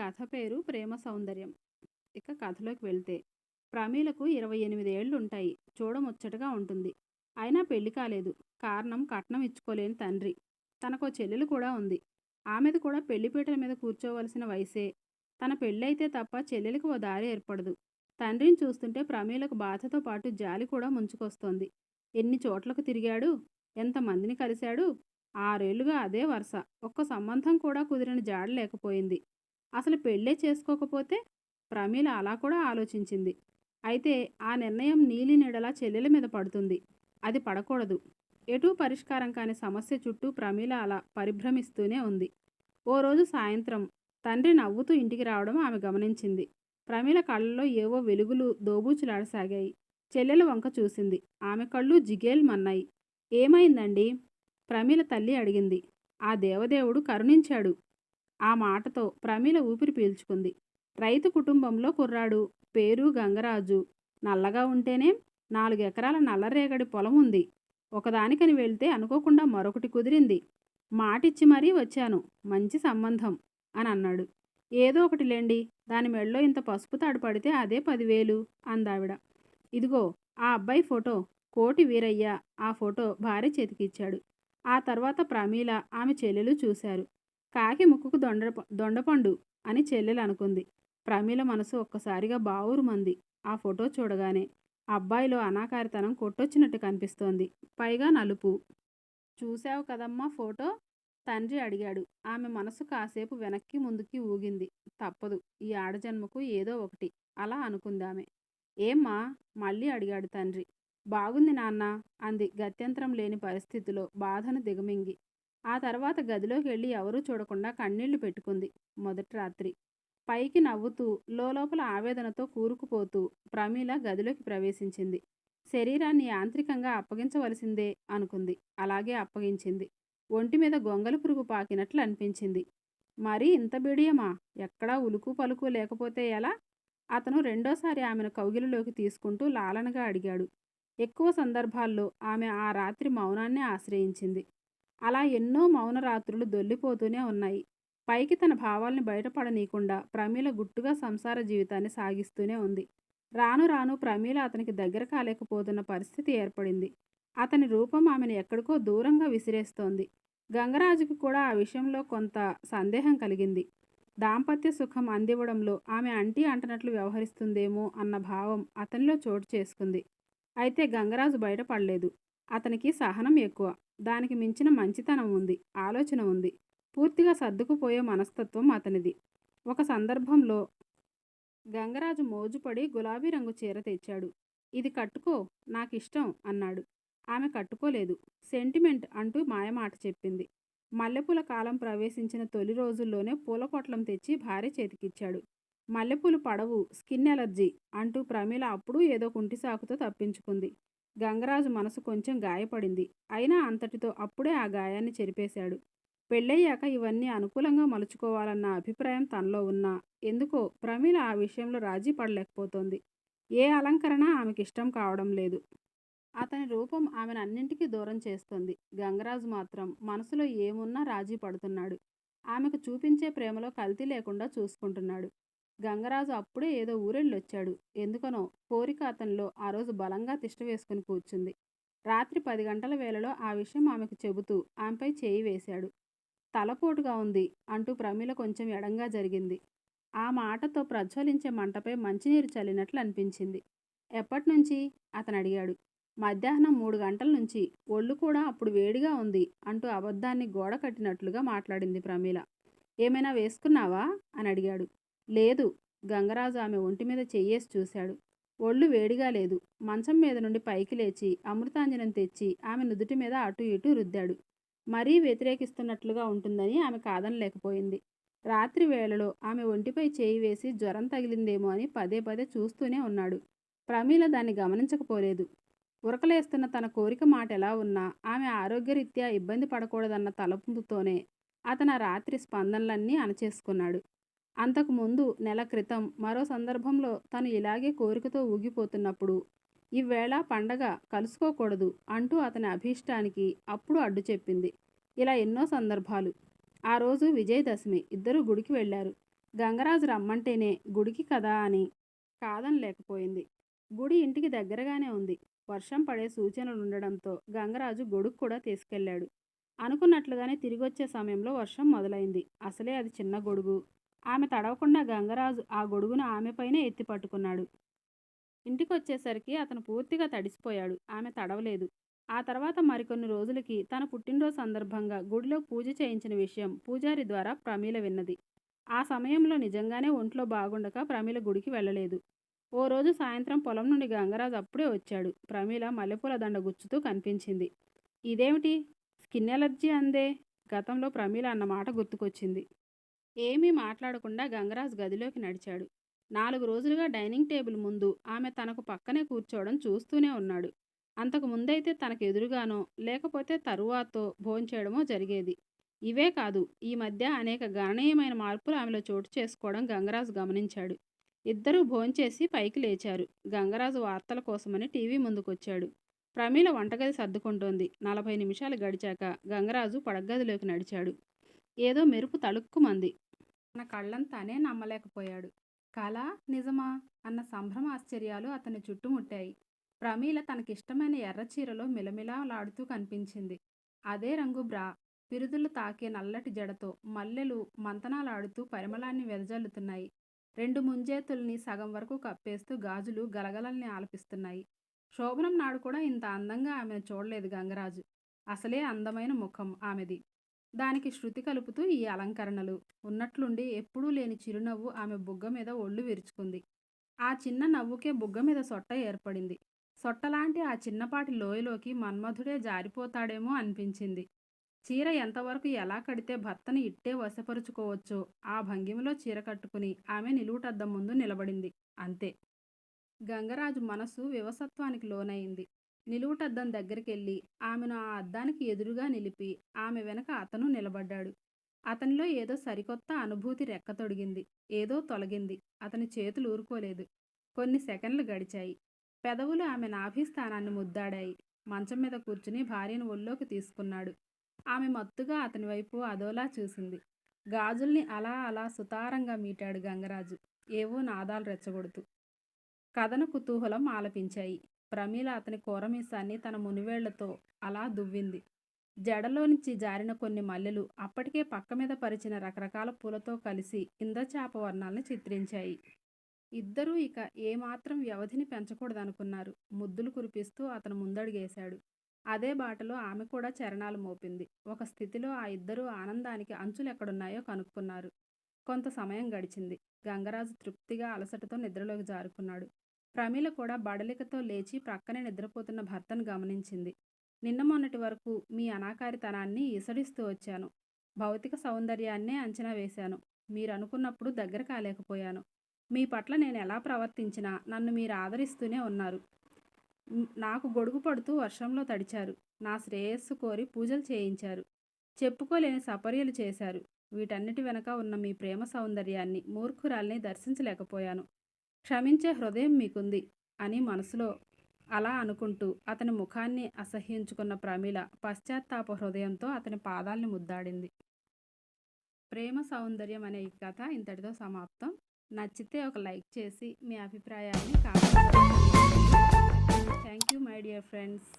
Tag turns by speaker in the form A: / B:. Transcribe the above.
A: కథ పేరు ప్రేమ సౌందర్యం. ఇక కథలోకి వెళ్తే ప్రమీలకు ఇరవై ఎనిమిది ఏళ్ళుంటాయి చూడముచ్చటగా ఉంటుంది. అయినా పెళ్ళి కాలేదు. కారణం కట్నం ఇచ్చుకోలేని తండ్రి. తనకు చెల్లెలు కూడా ఉంది. ఆమెది కూడా పెళ్ళిపీటల మీద కూర్చోవలసిన వయసే. తన పెళ్ళైతే తప్ప చెల్లెలకు ఓ దారి ఏర్పడదు. తండ్రిని చూస్తుంటే ప్రమీలకు బాధతో పాటు జాలి కూడా ముంచుకొస్తోంది. ఎన్ని చోట్లకు తిరిగాడు? ఎంతమందిని కలిశాడు? ఆరేళ్ళుగా అదే వరుస. ఒక్క సంబంధం కూడా కుదిరిన జాడ లేకపోయింది. అసలు పెళ్ళే చేసుకోకపోతే ప్రమీల అలా కూడా ఆలోచించింది. అయితే ఆ నిర్ణయం నీలి నీడలా చెల్లెల మీద పడుతుంది. అది పడకూడదు. ఎటూ పరిష్కారం కాని సమస్య చుట్టూ ప్రమీల అలా పరిభ్రమిస్తూనే ఉంది. ఓ రోజు సాయంత్రం తండ్రి నవ్వుతూ ఇంటికి రావడం ఆమె గమనించింది. ప్రమీల కళ్ళలో ఏవో వెలుగులు దోబూచులాడసాగాయి. చెల్లెల వంక చూసింది. ఆమె కళ్ళు జిగేల్మన్నాయి ఏమైందండి? ప్రమీల తల్లి అడిగింది. ఆ దేవదేవుడు కరుణించాడు. ఆ మాటతో ప్రమీల ఊపిరి పీల్చుకుంది. రైతు కుటుంబంలో కుర్రాడు పేరు గంగరాజు. నల్లగా ఉంటేనే నాలుగు ఎకరాల నల్లరేగడి పొలం ఉంది. ఒకదానికని వెళ్తే అనుకోకుండా మరొకటి కుదిరింది. మాటిచ్చి మరీ వచ్చాను. మంచి సంబంధం అని అన్నాడు. ఏదో ఒకటి లేండి దాని మెడలో ఇంత పసుపు తాడు పడితే అదే పదివేలు అందావిడ. ఇదిగో ఆ అబ్బాయి ఫోటో. కోటి వీరయ్య ఆ ఫోటో భార్య చేతికిచ్చాడు. ఆ తర్వాత ప్రమీల ఆమె చెల్లెలు చూశారు. కాకి ముక్కుకు దొండ దొండపండు అని చెల్లెలు అనుకుంది. ప్రమీల మనసు ఒక్కసారిగా బావురుమంది ఆ ఫోటో చూడగానే అబ్బాయిలో అనాకారితనం కొట్టొచ్చినట్టు కనిపిస్తోంది. పైగా నలుపు. చూశావు కదమ్మా ఫోటో? తండ్రి అడిగాడు. ఆమె మనసు కాసేపు వెనక్కి ముందుకి ఊగింది. తప్పదు. ఈ ఆడజన్మకు ఏదో ఒకటి. అలా అనుకుంది ఆమె. ఏమ్మా? మళ్ళీ అడిగాడు తండ్రి. బాగుంది నాన్న అంది గత్యంతరం లేని పరిస్థితిలో బాధను దిగమింగి. ఆ తర్వాత గదిలోకి వెళ్ళి ఎవరూ చూడకుండా కన్నీళ్ళు పెట్టుకుంది మొదటి రాత్రి. పైకి నవ్వుతూ లోపల ఆవేదనతో కూరుకుపోతూ ప్రమీల గదిలోకి ప్రవేశించింది. శరీరాన్ని యాంత్రికంగా అప్పగించవలసిందే అనుకుంది. అలాగే అప్పగించింది. ఒంటి మీద గొంగలు పురుగు పాకినట్లు అనిపించింది. మరీ ఇంత బిడియమా? ఎక్కడా ఉలుకు పలుకు లేకపోతే ఎలా? అతను రెండోసారి ఆమెను కౌగిలిలోకి తీసుకుంటూ లాలనగా అడిగాడు. ఎక్కువ సందర్భాల్లో ఆమె ఆ రాత్రి మౌనాన్ని ఆశ్రయించింది. అలా ఎన్నో మౌన రాత్రులు దొల్లిపోతూనే ఉన్నాయి. పైకి తన భావాల్ని బయటపడనీయకుండా ప్రమీల గుట్టుగా సంసార జీవితాన్ని సాగిస్తూనే ఉంది. రాను రాను ప్రమీల అతనికి దగ్గర కాలేకపోతున్న పరిస్థితి ఏర్పడింది. అతని రూపం ఆమెను ఎక్కడికో దూరంగా విసిరేస్తోంది. గంగరాజుకి కూడా ఆ విషయంలో కొంత సందేహం కలిగింది. దాంపత్య సుఖం అందివ్వడంలో ఆమె అంటీ అంటనట్లు వ్యవహరిస్తుందేమో అన్న భావం అతనిలో చోటు చేసుకుంది. అయితే గంగరాజు బయటపడలేదు. అతనికి సహనం ఎక్కువ. దానికి మించిన మంచితనం ఉంది ఆలోచన ఉంది. పూర్తిగా సర్దుకుపోయే మనస్తత్వం అతనిది. ఒక సందర్భంలో గంగరాజు మోజుపడి గులాబీ రంగు చీర తెచ్చాడు. ఇది కట్టుకో నాకిష్టం అన్నాడు. ఆమె కట్టుకోలేదు. సెంటిమెంట్ అంటూ మాయమాట చెప్పింది. మల్లెపూల కాలం ప్రవేశించిన తొలి రోజుల్లోనే పూల పొట్లం తెచ్చి భార్య చేతికిచ్చాడు. మల్లెపూలు పడవు స్కిన్ ఎలర్జీ అంటూ ప్రమీల అప్పుడు ఏదో కుంటి సాకుతో తప్పించుకుంది. గంగరాజు మనసు కొంచెం గాయపడింది. అయినా అంతటితో అప్పుడే ఆ గాయాన్ని చెరిపేశాడు. పెళ్ళయ్యాక ఇవన్నీ అనుకూలంగా మలుచుకోవాలన్న అభిప్రాయం తనలో ఉన్నా ఎందుకో ప్రమీల ఆ విషయంలో రాజీ పడలేకపోతోంది. ఏ అలంకరణ ఆమెకి ఇష్టం కావడం లేదు. అతని రూపం ఆమెను అన్నింటికీ దూరం చేస్తోంది. గంగరాజు మాత్రం మనసులో ఏమున్నా రాజీ పడుతున్నాడు. ఆమెకు చూపించే ప్రేమలో కల్తీ లేకుండా చూసుకుంటున్నాడు. గంగరాజు అప్పుడే ఏదో ఊరెళ్ళొచ్చాడు. ఎందుకనో కోరిక అతనిలో ఆ రోజు బలంగా తిష్ట వేసుకుని కూర్చుంది. రాత్రి పది గంటల వేళలో ఆ విషయం ఆమెకు చెబుతూ ఆమెపై చేయి వేశాడు. తలపోటుగా ఉంది అంటూ ప్రమీల కొంచెం ఎడంగా జరిగింది. ఆ మాటతో ప్రజ్వలించే మంటపై మంచినీరు చల్లినట్లు అనిపించింది. ఎప్పటినుంచి? అతను అడిగాడు మధ్యాహ్నం మూడు గంటల నుంచి ఒళ్ళు కూడా అప్పుడు వేడిగా ఉంది అంటూ అబద్ధాన్ని గోడ కట్టినట్లుగా మాట్లాడింది ప్రమీల. ఏమైనా వేసుకున్నావా? అని అడిగాడు లేదు. గంగరాజు ఆమె ఒంటి మీద చెయ్యేసి చూశాడు. ఒళ్ళు వేడిగా లేదు. మంచం మీద నుండి పైకి లేచి అమృతాంజనం తెచ్చి ఆమె నుదుటి మీద అటు ఇటు రుద్దాడు. మరీ వ్యతిరేకిస్తున్నట్లుగా ఉంటుందని ఆమె కాదనలేకపోయింది రాత్రి వేళలో ఆమె ఒంటిపై చేయి వేసి జ్వరం తగిలిందేమో అని పదే పదే చూస్తూనే ఉన్నాడు. ప్రమీల దాన్ని గమనించకపోలేదు. ఉరకలేస్తున్న తన కోరిక మాట ఎలా ఉన్నా ఆమె ఆరోగ్యరీత్యా ఇబ్బంది పడకూడదన్న తలపుతోనే అతను రాత్రి స్పందనలన్నీ అణచేసుకున్నాడు. అంతకుముందు నెల క్రితం మరో సందర్భంలో తను ఇలాగే కోరికతో ఊగిపోతున్నప్పుడు ఈవేళ పండగ కలుసుకోకూడదు అంటూ అతని అభీష్టానికి అప్పుడు అడ్డు చెప్పింది. ఇలా ఎన్నో సందర్భాలు. ఆ రోజు విజయదశమి ఇద్దరు గుడికి వెళ్ళారు. గంగరాజు రమ్మంటేనే గుడికి కదా అని కాదనలేకపోయింది గుడి ఇంటికి దగ్గరగానే ఉంది. వర్షం పడే సూచనలు ఉండడంతో గంగరాజు గొడుగు కూడా తీసుకెళ్ళాడు. అనుకున్నట్లుగానే తిరిగొచ్చే సమయంలో వర్షం మొదలైంది. అసలే అది చిన్న గొడుగు. ఆమె తడవకుండా గంగరాజు ఆ గొడుగును ఆమెపైనే ఎత్తి పట్టుకున్నాడు. ఇంటికి వచ్చేసరికి అతను పూర్తిగా తడిసిపోయాడు. ఆమె తడవలేదు. ఆ తర్వాత మరికొన్ని రోజులకి తన పుట్టినరోజు సందర్భంగా గుడిలో పూజ చేయించిన విషయం పూజారి ద్వారా ప్రమీల విన్నది. ఆ సమయంలో నిజంగానే ఒంట్లో బాగుండక ప్రమీల గుడికి వెళ్ళలేదు. ఓ రోజు సాయంత్రం పొలం నుండి గంగరాజు అప్పుడే వచ్చాడు. ప్రమీల మల్లెపూల దండ గుచ్చుతూ కనిపించింది. ఇదేమిటి? స్కిన్ ఎలర్జీ అందే? గతంలో ప్రమీల అన్న మాట గుర్తుకొచ్చింది. ఏమీ మాట్లాడకుండా గంగరాజు గదిలోకి నడిచాడు. నాలుగు రోజులుగా డైనింగ్ టేబుల్ ముందు ఆమె తనకు పక్కనే కూర్చోవడం చూస్తూనే ఉన్నాడు. అంతకు ముందైతే తనకు ఎదురుగానో లేకపోతే తరువాతో భోంచేయడమో జరిగేది. ఇవే కాదు ఈ మధ్య అనేక గణనీయమైన మార్పులు ఆమెలో చోటు చేసుకోవడం గంగరాజు గమనించాడు. ఇద్దరూ భోంచేసి పైకి లేచారు. గంగరాజు వార్తల కోసమని టీవీ ముందుకొచ్చాడు. ప్రమీల వంటగది సర్దుకుంటోంది. నలభై నిమిషాలు గడిచాక గంగరాజు పడగదిలోకి నడిచాడు. ఏదో మెరుపు తళుక్కుమంది. తన కళ్ళంతానే నమ్మలేకపోయాడు. కళ నిజమా అన్న సంభ్రమ ఆశ్చర్యాలు అతని చుట్టుముట్టాయి. ప్రమీల తనకిష్టమైన ఎర్రచీరలో మిలమిలాలాడుతూ కనిపించింది. అదే రంగు బ్రా. పిరుదులు తాకే నల్లటి జడతో మల్లెలు మంతనాలాడుతూ పరిమళాన్ని వెదజల్లుతున్నాయి. రెండు ముంజేతుల్ని సగం వరకు కప్పేస్తూ గాజులు గలగలల్ని ఆలపిస్తున్నాయి. శోభనం నాడు కూడా ఇంత అందంగా ఆమెను చూడలేదు గంగరాజు. అసలే అందమైన ముఖం ఆమెది. దానికి శృతి కలుపుతూ ఈ అలంకరణలు. ఉన్నట్లుండి ఎప్పుడూ లేని చిరునవ్వు ఆమె బుగ్గ మీద ఒళ్ళు విరుచుకుంది. ఆ చిన్న నవ్వుకే బుగ్గ మీద సొట్ట ఏర్పడింది. సొట్టలాంటి ఆ చిన్నపాటి లోయలోకి మన్మధుడే జారిపోతాడేమో అనిపించింది. చీర ఎంతవరకు ఎలా కడితే భర్తను ఇట్టే వశపరుచుకోవచ్చో ఆ భంగిమలో చీర కట్టుకుని ఆమె నిలువుటద్దం ముందు నిలబడింది. అంతే. గంగరాజు మనసు వివసత్వానికి లోనైంది నిలువుటద్దం దగ్గరికెళ్ళి ఆమెను ఆ అద్దానికి ఎదురుగా నిలిపి ఆమె వెనక అతను నిలబడ్డాడు. అతనిలో ఏదో సరికొత్త అనుభూతి రెక్కతొడిగింది ఏదో తొలగింది. అతని చేతులు ఊరుకోలేదు. కొన్ని సెకండ్లు గడిచాయి. పెదవులు ఆమె నాభిస్థానాన్ని ముద్దాడాయి. మంచం మీద కూర్చుని భార్యను ఒళ్ళోకి తీసుకున్నాడు. ఆమె మత్తుగా అతని వైపు అదోలా చూసింది. గాజుల్ని అలా అలా సుతారంగా మీటాడు గంగరాజు. ఏవో నాదాలు రెచ్చగొడుతూ. కథను కుతూహలం ఆలపించాయి. ప్రమీల అతని కూరమీసాన్ని తన మునివేళ్ళతో అలా దువ్వింది. జడలో నుంచి జారిన కొన్ని మల్లెలు అప్పటికే పక్క మీద పరిచిన రకరకాల పూలతో కలిసి ఇందచాప వర్ణాలను చిత్రించాయి. ఇద్దరూ ఇక ఏమాత్రం వ్యవధిని పెంచకూడదనుకున్నారు. ముద్దులు కురిపిస్తూ అతను ముందడుగేశాడు. అదే బాటలో ఆమె కూడా చరణాలు మోపింది. ఒక స్థితిలో ఆ ఇద్దరూ ఆనందానికి అంచులు ఎక్కడున్నాయో కనుక్కున్నారు. కొంత సమయం గడిచింది. గంగరాజు తృప్తిగా అలసటతో నిద్రలోకి జారుకున్నాడు. ప్రమీల కూడా బడలికతో లేచి ప్రక్కనే నిద్రపోతున్న భర్తను గమనించింది. నిన్న మొన్నటి వరకు మీ అనాకారితనాన్ని ఇసడిస్తూ వచ్చాను. భౌతిక సౌందర్యాన్నే అంచనా వేశాను. మీరు అనుకున్నప్పుడు దగ్గర కాలేకపోయాను. మీ పట్ల నేను ఎలా ప్రవర్తించినా నన్ను మీరు ఆదరిస్తూనే ఉన్నారు. నాకు గొడుగు పడుతూ వర్షంలో తడిచారు. నా శ్రేయస్సు కోరి పూజలు చేయించారు. చెప్పుకోలేని సపర్యలు చేశారు. వీటన్నిటి వెనక ఉన్న మీ ప్రేమ సౌందర్యాన్ని మూర్ఖురాల్ని దర్శించలేకపోయాను. క్షమించే హృదయం మీకుంది అని మనసులో అలా అనుకుంటూ అతని ముఖాన్ని అసహ్యించుకున్న ప్రమీల పశ్చాత్తాప హృదయంతో అతని పాదాల్ని ముద్దాడింది. ప్రేమ సౌందర్యం అనే ఈ కథ ఇంతటితో సమాప్తం. నచ్చితే ఒక లైక్ చేసి మీ అభిప్రాయాన్ని comment thank you my dear friends